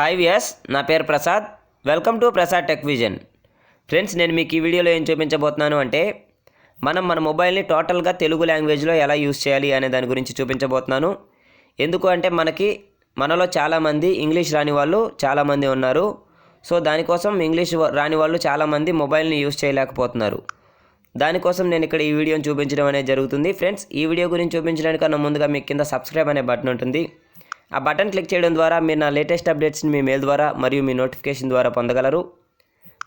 Hi వియస్ నా పేరు Prasad. Welcome to Prasad tech vision. Friends నేను మీకు ఈ వీడియోలో ఏం చూపించబోతున్నాను అంటే మనం మన మొబైల్ని టోటల్గా తెలుగు లాంగ్వేజ్లో ఎలా యూస్ చేయాలి అనే దాని గురించి చూపించబోతున్నాను. ఎందుకు అంటే మనకి మనలో చాలామంది ఇంగ్లీష్ రాని వాళ్ళు చాలామంది ఉన్నారు. సో దానికోసం ఇంగ్లీష్ రాని వాళ్ళు చాలామంది మొబైల్ని యూస్ చేయలేకపోతున్నారు. దానికోసం నేను ఇక్కడ ఈ వీడియోని చూపించడం అనేది జరుగుతుంది. ఫ్రెండ్స్ ఈ వీడియో గురించి చూపించడానికన్నా ముందుగా మీకు కింద సబ్స్క్రైబ్ అనే బటన్ ఉంటుంది. ఆ బటన్ క్లిక్ చేయడం ద్వారా మీరు నా లేటెస్ట్ అప్డేట్స్ని మీ మెయిల్ ద్వారా మరియు మీ నోటిఫికేషన్ ద్వారా పొందగలరు.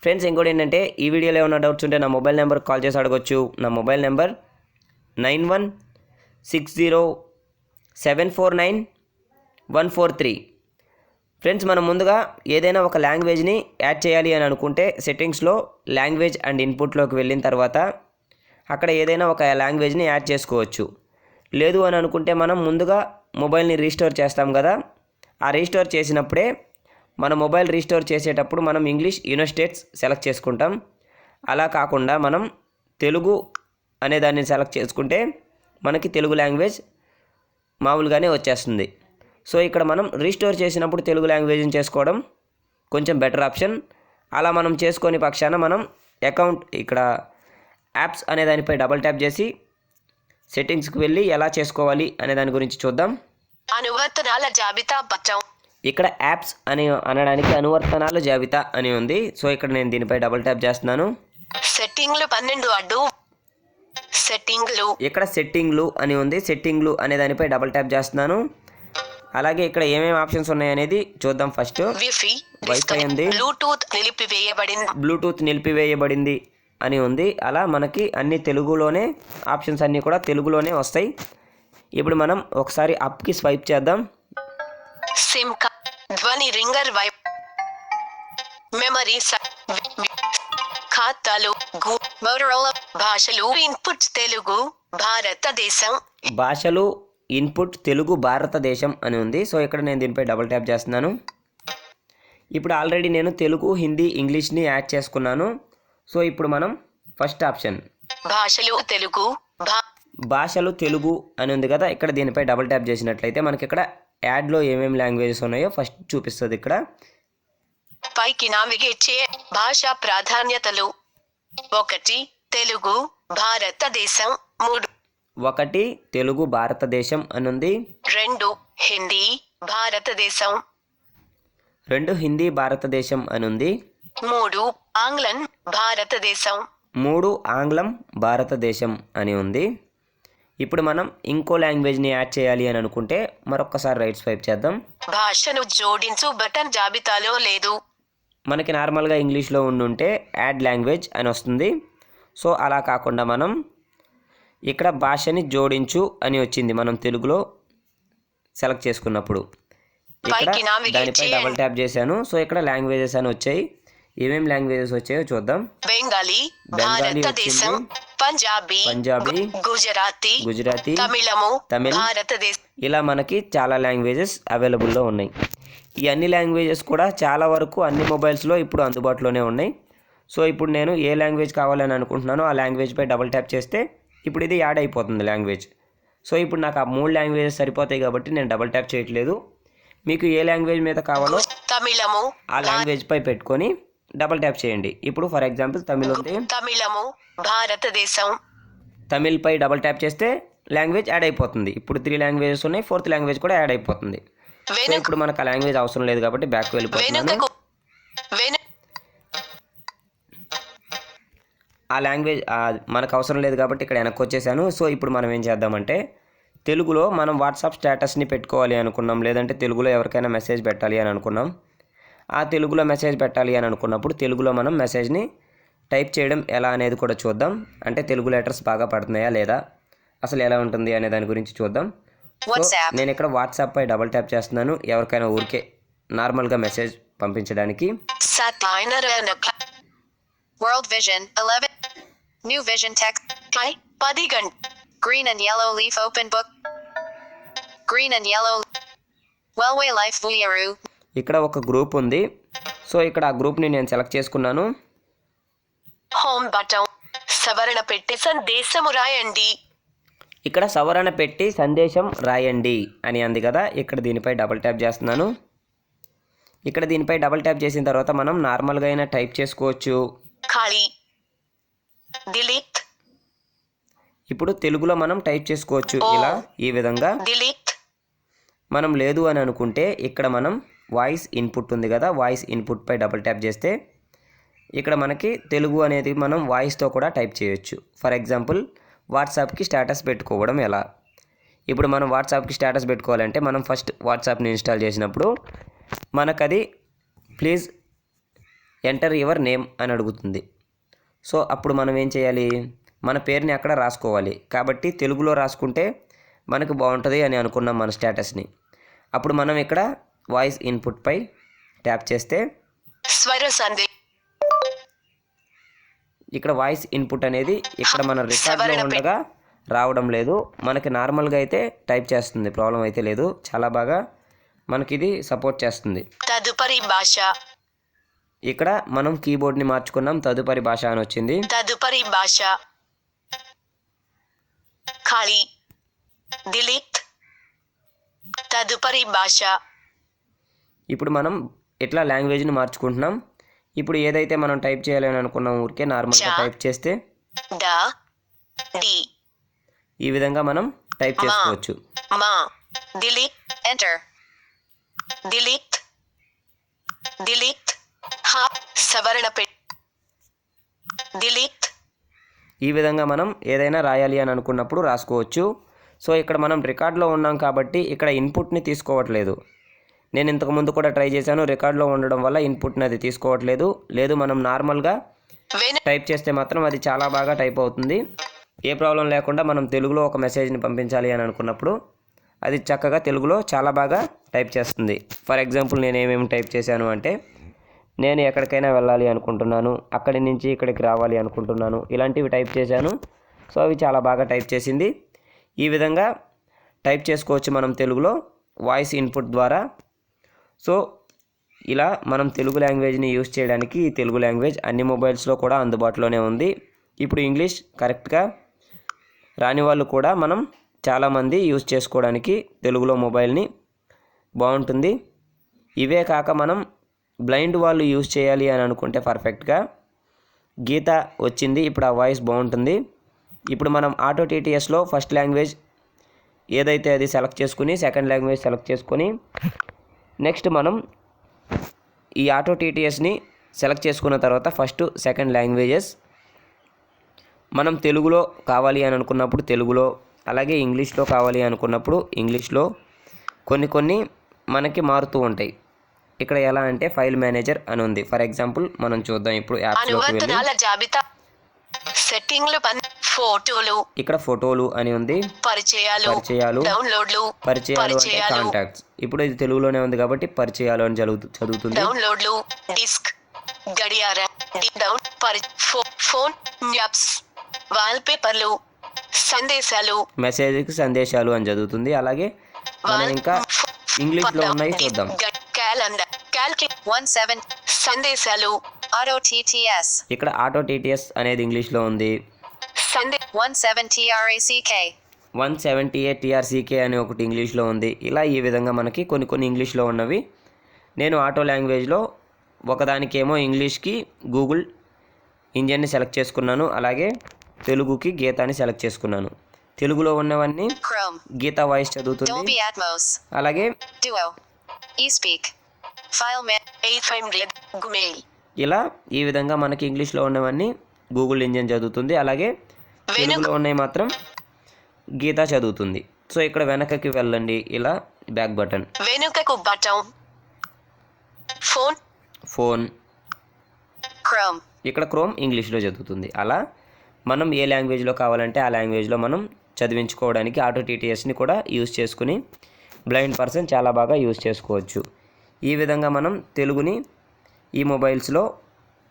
ఫ్రెండ్స్ ఇంకోటి ఏంటంటే ఈ వీడియోలో ఏమైనా డౌట్స్ ఉంటే నా మొబైల్ నెంబర్ కాల్ చేసి అడగొచ్చు. నా mobile number nine one six zero seven four nine one four three. Friends మనం ముందుగా ఏదైనా ఒక లాంగ్వేజ్ని యాడ్ చేయాలి అని అనుకుంటే సెట్టింగ్స్లో లాంగ్వేజ్ అండ్ ఇన్పుట్లోకి వెళ్ళిన తర్వాత అక్కడ ఏదైనా ఒక లాంగ్వేజ్ని యాడ్ చేసుకోవచ్చు. లేదు అని అనుకుంటే మనం ముందుగా మొబైల్ని రీస్టోర్ చేస్తాం కదా ఆ రీస్టోర్ చేసినప్పుడే మన మొబైల్ రీస్టోర్ చేసేటప్పుడు మనం ఇంగ్లీష్ యూనిస్టేట్స్ సెలెక్ట్ చేసుకుంటాం. అలా కాకుండా మనం తెలుగు అనే దాన్ని సెలెక్ట్ చేసుకుంటే మనకి తెలుగు లాంగ్వేజ్ మామూలుగానే వచ్చేస్తుంది. సో ఇక్కడ మనం రీస్టోర్ చేసినప్పుడు తెలుగు లాంగ్వేజ్ని చేసుకోవడం కొంచెం బెటర్ ఆప్షన్. అలా మనం చేసుకొని పక్షాన మనం అకౌంట్ ఇక్కడ యాప్స్ అనే దానిపై డబల్ ట్యాప్ చేసి సెట్టింగ్స్కి వెళ్ళి ఎలా చేసుకోవాలి అనే దాని గురించి చూద్దాం. అనువర్తనాల జాబితా పట్టం ఇక్కడ యాప్స్ అని అనడానికి అనువర్తనాల జాబితా అని ఉంది. సో ఇక్కడ నేను దీనిపై డబల్ ట్యాప్ చేస్తున్నాను. సెట్టింగ్లు పన్నెండు అడ్డు. సెట్టింగ్లు ఇక్కడ సెట్టింగ్లు అని ఉంది. సెట్టింగ్లు అనే దానిపై డబల్ ట్యాప్ చేస్తున్నాను. అలాగే ఇక్కడ ఏమేమి ఆప్షన్స్ ఉన్నాయనేది చూద్దాం ఫస్ట్ విఫి వైఫై ఉంది. బ్లూటూత్ నిలిపివేయబడింది. బ్లూటూత్ నిలిపివేయబడింది. అని ఉంది. అలా మనకి అన్ని తెలుగులోనే ఆప్షన్స్ అన్నీ కూడా తెలుగులోనే వస్తాయి. ఇప్పుడు మనం ఒకసారి అప్కి స్వైప్ చేద్దాం. సిమ్ కా- ధ్వని రింగర్ వైప్. మెమరీ ఖాతాలు భాషలు ఇన్పుట్ తెలుగు భారతదేశం. భాషలు ఇన్పుట్ తెలుగు భారతదేశం అని ఉంది. సో ఇక్కడ నేను దీనిపై డబుల్ ట్యాప్ చేస్తున్నాను. ఇప్పుడు ఆల్రెడీ నేను తెలుగు హిందీ ఇంగ్లీష్ని యాడ్ చేసుకున్నాను. సో ఇప్పుడు మనం ఫస్ట్ ఆప్షన్ భాషలు తెలుగు భాషలు తెలుగు అని ఉంది కదా ఇక్కడ దీనిపై డబుల్ ట్యాప్ చేసినట్లయితే మనకి ఇక్కడ యాడ్లో ఏమేమి లాంగ్వేజెస్ ఉన్నాయో ఫస్ట్ చూపిస్తుంది ఇక్కడ. పైకి నావిగేట్ చే భాషా ప్రాధాన్యతలు. ఒకటి తెలుగు భారతదేశం. మూడు ఒకటి తెలుగు భారతదేశం అని ఉంది. రెండు హిందీ భారతదేశం. రెండు హిందీ భారతదేశం అని ఉంది. మూడు ఆంగ్లం భారతదేశం. మూడు ఆంగ్లం భారతదేశం అని ఉంది. ఇప్పుడు మనం ఇంకో లాంగ్వేజ్ని యాడ్ చేయాలి అని అనుకుంటే మరొకసారి రైట్ స్వైప్ చేద్దాం. భాషను జోడించు బటన్ జాబితాలో లేదు. మనకి నార్మల్గా ఇంగ్లీష్లో ఉండుంటే యాడ్ లాంగ్వేజ్ అని వస్తుంది. సో అలా కాకుండా మనం ఇక్కడ భాషని జోడించు అని వచ్చింది మనం తెలుగులో సెలెక్ట్ చేసుకున్నప్పుడు. ఇక్కడ దానిపై. డబల్ ట్యాప్ చేశాను. సో ఇక్కడ లాంగ్వేజెస్ అని వచ్చాయి. ఏమేమి లాంగ్వేజెస్ వచ్చాయో చూద్దాం. బెంగాలీ భారతదేశం. పంజాబీ పంజాబీ, గుజరాతీ గుజరాతీ తమిళము తమిళ్, భారతదేశం. ఇలా మనకి చాలా లాంగ్వేజెస్ అవైలబుల్లో ఉన్నాయి. ఈ అన్ని లాంగ్వేజెస్ కూడా చాలా వరకు అన్ని మొబైల్స్లో ఇప్పుడు అందుబాటులోనే ఉన్నాయి. సో ఇప్పుడు నేను ఏ లాంగ్వేజ్ కావాలని అనుకుంటున్నానో ఆ లాంగ్వేజ్పై డబుల్ ట్యాప్ చేస్తే ఇప్పుడు ఇది యాడ్ అయిపోతుంది లాంగ్వేజ్. సో ఇప్పుడు నాకు ఆ మూడు లాంగ్వేజెస్ సరిపోతాయి కాబట్టి నేను డబుల్ ట్యాప్ చేయట్లేదు. మీకు ఏ లాంగ్వేజ్ మీద కావాలో తమిళము ఆ లాంగ్వేజ్పై పెట్టుకొని డబుల్ ట్యాప్ చేయండి. ఇప్పుడు ఫర్ ఎగ్జాంపుల్ తమిళ్ ఉంది తమిళము భారతదేశం. తమిళ్పై డబుల్ ట్యాప్ చేస్తే లాంగ్వేజ్ యాడ్ అయిపోతుంది. ఇప్పుడు త్రీ లాంగ్వేజెస్ ఉన్నాయి ఫోర్త్ లాంగ్వేజ్ కూడా యాడ్ అయిపోతుంది. ఇప్పుడు మనకు ఆ లాంగ్వేజ్ అవసరం లేదు కాబట్టి బ్యాక్ వెళ్ళిపోతున్నాను. వెను ఆ లాంగ్వేజ్ మనకు అవసరం లేదు కాబట్టి ఇక్కడ వెనక్కి వచ్చేసాను. సో ఇప్పుడు మనం ఏం చేద్దామంటే తెలుగులో మనం వాట్సాప్ స్టేటస్ని పెట్టుకోవాలి అనుకున్నాం. లేదంటే తెలుగులో ఎవరికైనా మెసేజ్ పెట్టాలి అని అనుకున్నాం. ఆ తెలుగులో మెసేజ్ పెట్టాలి అని అనుకున్నప్పుడు తెలుగులో మనం మెసేజ్ని టైప్ చేయడం ఎలా అనేది కూడా చూద్దాం అంటే తెలుగు లెటర్స్ బాగా పడుతున్నాయా లేదా అసలు ఎలా ఉంటుంది అనే దాని గురించి చూద్దాం. నేను ఇక్కడ వాట్సాప్పై డబల్ ట్యాప్ చేస్తున్నాను ఎవరికైనా ఊరికే నార్మల్గా మెసేజ్ పంపించడానికి Satyanarayana World Vision 11. New Vision text. పై పది గంట yellow leaf open book. Green and yellow. Wellway Life Vuyaru. ఇక్కడ ఒక గ్రూప్ ఉంది. సో ఇక్కడ ఆ గ్రూప్ని నేను సెలెక్ట్ చేసుకున్నాను. హోమ్ బటన్ సవరణ పెట్టి సందేశము రాయండి. ఇక్కడ సవరణ పెట్టి సందేశం రాయండి అని అంది కదా ఇక్కడ దీనిపై డబుల్ ట్యాప్ చేస్తున్నాను. ఇక్కడ దీనిపై డబుల్ ట్యాప్ చేసిన తర్వాత మనం నార్మల్గా అయినా టైప్ చేసుకోవచ్చు. ఖాళీ. డిలీట్ ఇప్పుడు తెలుగులో మనం టైప్ చేసుకోవచ్చు. ఇలా ఈ విధంగా. డిలీట్ మనం లేదు అని అనుకుంటే ఇక్కడ మనం వాయిస్ ఇన్పుట్ ఉంది కదా వాయిస్ ఇన్పుట్పై డబుల్ ట్యాప్ చేస్తే ఇక్కడ మనకి తెలుగు అనేది మనం వాయిస్తో కూడా టైప్ చేయొచ్చు. ఫర్ ఎగ్జాంపుల్ వాట్సాప్కి స్టేటస్ పెట్టుకోవడం ఎలా? ఇప్పుడు మనం వాట్సాప్కి స్టేటస్ పెట్టుకోవాలంటే మనం ఫస్ట్ వాట్సాప్ని ఇన్స్టాల్ చేసినప్పుడు మనకు అది ప్లీజ్ ఎంటర్ యువర్ నేమ్ అని అడుగుతుంది. సో అప్పుడు మనం ఏం చేయాలి? మన పేరుని అక్కడ రాసుకోవాలి. కాబట్టి తెలుగులో రాసుకుంటే మనకు బాగుంటుంది అని అనుకున్నాం మన స్టేటస్ని అప్పుడు మనం ఇక్కడ వాయిస్ ఇన్పుట్పై ట్యాప్ చేస్తే స్వర ఇక్కడ వాయిస్ ఇన్పుట్ అనేది ఇక్కడ మన రికార్డ్లో ఉండగా రావడం లేదు. మనకి నార్మల్గా అయితే టైప్ చేస్తుంది ప్రాబ్లం అయితే లేదు. చాలా బాగా మనకి ఇది సపోర్ట్ చేస్తుంది. తదుపరి భాష. ఇక్కడ మనం కీబోర్డ్ని మార్చుకున్నాం తదుపరి భాష అని వచ్చింది. తదుపరి భాష. ఖాళీ. డిలీట్. తదుపరి భాష. ఇప్పుడు మనం ఎట్లా లాంగ్వేజ్ని మార్చుకుంటున్నాం? ఇప్పుడు ఏదైతే మనం టైప్ చేయాలని అనుకున్నాం ఊరికే నార్మల్గా. టైప్ చేస్తే ఈ విధంగా మనం టైప్ చేసుకోవచ్చు. ఈ విధంగా మనం ఏదైనా రాయాలి అని అనుకున్నప్పుడు రాసుకోవచ్చు. సో ఇక్కడ మనం రికార్డ్లో ఉన్నాం కాబట్టి ఇక్కడ ఇన్పుట్ని తీసుకోవట్లేదు. నేను ఇంతకు ముందు కూడా ట్రై చేశాను. రికార్డ్లో ఉండడం వల్ల ఇన్పుట్ని అది తీసుకోవట్లేదు. లేదు మనం నార్మల్గా టైప్ చేస్తే మాత్రం అది చాలా బాగా టైప్ అవుతుంది. ఏ ప్రాబ్లం లేకుండా మనం తెలుగులో ఒక మెసేజ్ని పంపించాలి అని అనుకున్నప్పుడు అది చక్కగా తెలుగులో చాలా బాగా టైప్ చేస్తుంది. ఫర్ ఎగ్జాంపుల్ నేను ఏమేమి టైప్ చేశాను అంటే నేను ఎక్కడికైనా వెళ్ళాలి అనుకుంటున్నాను అక్కడి నుంచి ఇక్కడికి రావాలి అనుకుంటున్నాను ఇలాంటివి టైప్ చేశాను. సో అవి చాలా బాగా టైప్ చేసింది. ఈ విధంగా టైప్ చేసుకోవచ్చు మనం తెలుగులో వాయిస్ ఇన్పుట్ ద్వారా. సో ఇలా మనం తెలుగు లాంగ్వేజ్ని యూస్ చేయడానికి ఈ తెలుగు లాంగ్వేజ్ అన్ని మొబైల్స్లో కూడా అందుబాటులోనే ఉంది. ఇప్పుడు ఇంగ్లీష్ కరెక్ట్గా రాని వాళ్ళు కూడా మనం చాలామంది యూస్ చేసుకోవడానికి తెలుగులో మొబైల్ని బాగుంటుంది. ఇవే కాక మనం బ్లైండ్ వాళ్ళు యూస్ చేయాలి అని అనుకుంటే పర్ఫెక్ట్గా గీత వచ్చింది ఇప్పుడు ఆ వాయిస్ బాగుంటుంది. ఇప్పుడు మనం ఆటో టీటీఎస్లో ఫస్ట్ లాంగ్వేజ్ ఏదైతే అది సెలెక్ట్ చేసుకుని సెకండ్ లాంగ్వేజ్ సెలెక్ట్ చేసుకొని నెక్స్ట్ మనం ఈ ఆటో టీటీఎస్ని సెలెక్ట్ చేసుకున్న తర్వాత ఫస్ట్ సెకండ్ లాంగ్వేజెస్. మనం తెలుగులో కావాలి అని అనుకున్నప్పుడు తెలుగులో అలాగే ఇంగ్లీష్లో కావాలి అనుకున్నప్పుడు ఇంగ్లీష్లో. కొన్ని కొన్ని మనకి మారుతూ ఉంటాయి. ఇక్కడ ఎలా అంటే ఫైల్ మేనేజర్ అని ఉంది. ఫర్ ఎగ్జాంపుల్ మనం చూద్దాం ఇప్పుడు యాప్స్లోకి వెళ్ళి. అనువర్తనాల జాబితా సెట్టింగ్లు ఫోటోలు. ఇక్కడ ఫోటోలు అని ఉంది. పరిచయాలు. పరిచయాలు. డౌన్లోడ్లు. పరిచయాలు అంటే కాంటాక్ట్స్ ఇప్పుడు ఇది తెలుగులోనే ఉంది కాబట్టి పరిచయాలు అని చదువుతూ చదువుతుంది. డౌన్లోడ్లు. డిస్క్. గడియార. డౌన్ ఫోన్ యాప్స్ వాల్పేపర్లు. సందేశాలు. మెసేజ్కి సందేశాలు అని చదువుతుంది. అలాగే మనం వాల్ ఇంకా ఫో- ఇంగ్లీష్లో ఉన్నాయి చూద్దాం. క్యాలెండర్. 1 7. సందేశాలు Auto TTS. ఇక్కడ ఆటో టీటీఎస్ అనేది ఇంగ్లీష్లో ఉంది సందే 1 7 TRACK. One seventy eight TRCK అని ఒకటి ఇంగ్లీష్లో ఉంది ఇలా ఈ విధంగా మనకి కొన్ని కొన్ని ఇంగ్లీష్లో ఉన్నవి నేను ఆటో లాంగ్వేజ్లో ఒకదానికేమో ఇంగ్లీష్కి గూగుల్ ఇంజన్ని సెలెక్ట్ చేసుకున్నాను అలాగే తెలుగుకి గీతాని సెలెక్ట్ చేసుకున్నాను తెలుగులో ఉన్నవన్నీ. గీత వాయిస్ చదువుతుంది. అలాగే ఇలా ఈ విధంగా మనకి ఇంగ్లీష్లో ఉన్నవన్నీ గూగుల్ ఇంజన్ చదువుతుంది. అలాగే తెలుగులో ఉన్నాయి మాత్రం గీత చదువుతుంది. సో ఇక్కడ వెనకకి వెళ్ళండి. ఇలా బ్యాక్ బటన్. వెనుకకు బటన్. ఫోన్. ఫోన్. Chrome. ఇక్కడ క్రోమ్ ఇంగ్లీష్లో చదువుతుంది. అలా మనం ఏ లాంగ్వేజ్లో కావాలంటే ఆ లాంగ్వేజ్లో మనం చదివించుకోవడానికి ఆటో టీటీఎస్ని కూడా యూస్ చేసుకుని బ్లైండ్ పర్సన్ చాలా బాగా యూస్ చేసుకోవచ్చు. ఈ విధంగా మనం తెలుగుని ఈ మొబైల్స్లో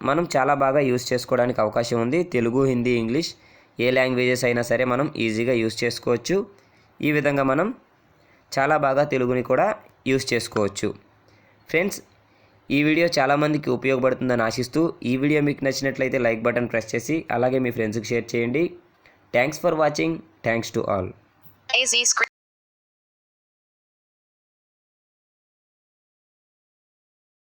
మనం చాలా బాగా యూస్ చేసుకోవడానికి అవకాశం ఉంది. తెలుగు హిందీ ఇంగ్లీష్ ఏ లాంగ్వేజెస్ అయినా సరే మనం ఈజీగా యూస్ చేసుకోవచ్చు. ఈ విధంగా మనం చాలా బాగా తెలుగుని కూడా యూస్ చేసుకోవచ్చు. ఫ్రెండ్స్ ఈ వీడియో చాలామందికి ఉపయోగపడుతుందని ఆశిస్తూ ఈ వీడియో మీకు నచ్చినట్లయితే లైక్ బటన్ ప్రెస్ చేసి అలాగే మీ ఫ్రెండ్స్కి షేర్ చేయండి. Thanks for watching. Thanks to all. AZ